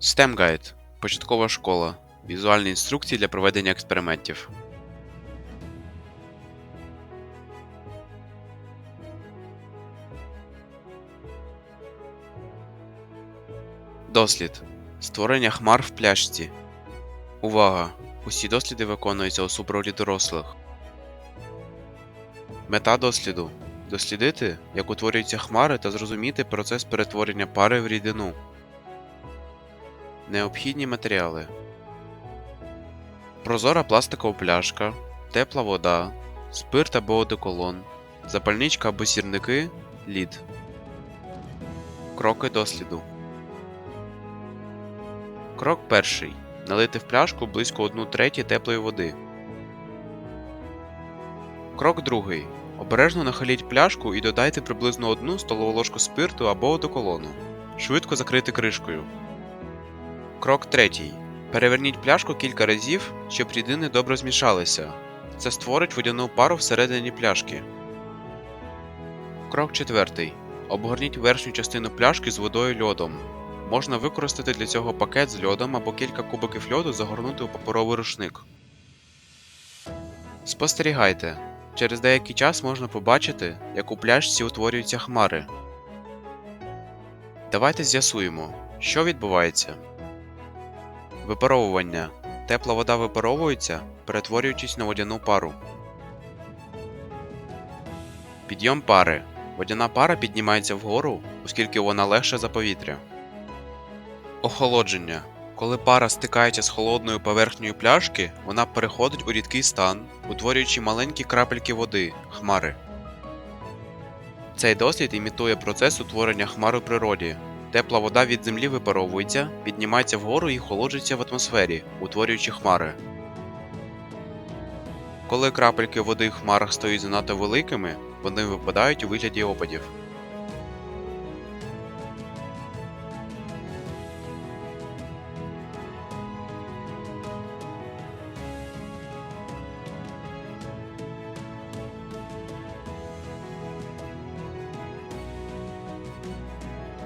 STEM Guide – початкова школа. Візуальні інструкції для проведення експериментів. Дослід. Створення хмар в пляшці. Увага! Усі досліди виконуються у супроводі дорослих. Мета досліду дослідити, як утворюються хмари та зрозуміти процес перетворення пари в рідину. Необхідні матеріали. Прозора пластикова пляшка, тепла вода, спирт або одеколон, запальничка або сірники, лід. Кроки досліду. Крок перший. Налити в пляшку близько 1 треті теплої води. Крок другий. Обережно нахиліть пляшку і додайте приблизно 1 столову ложку спирту або одеколону. Швидко закрити кришкою. Крок третій. Переверніть пляшку кілька разів, щоб рідини добре змішалися. Це створить водяну пару всередині пляшки. Крок четвертий. Обгорніть верхню частину пляшки з водою льодом. Можна використати для цього пакет з льодом або кілька кубиків льоду загорнути у паперовий рушник. Спостерігайте. Через деякий час можна побачити, як у пляшці утворюються хмари. Давайте з'ясуємо, що відбувається. Випаровування. Тепла вода випаровується, перетворюючись на водяну пару. Підйом пари. Водяна пара піднімається вгору, оскільки вона легша за повітря. Охолодження. Коли пара стикається з холодною поверхнею пляшки, вона переходить у рідкий стан, утворюючи маленькі крапельки води хмари. Цей дослід імітує процес утворення хмар у природі. Тепла вода від землі випаровується, піднімається вгору і холоджується в атмосфері, утворюючи хмари. Коли крапельки води в хмарах стають занадто великими, вони випадають у вигляді опадів.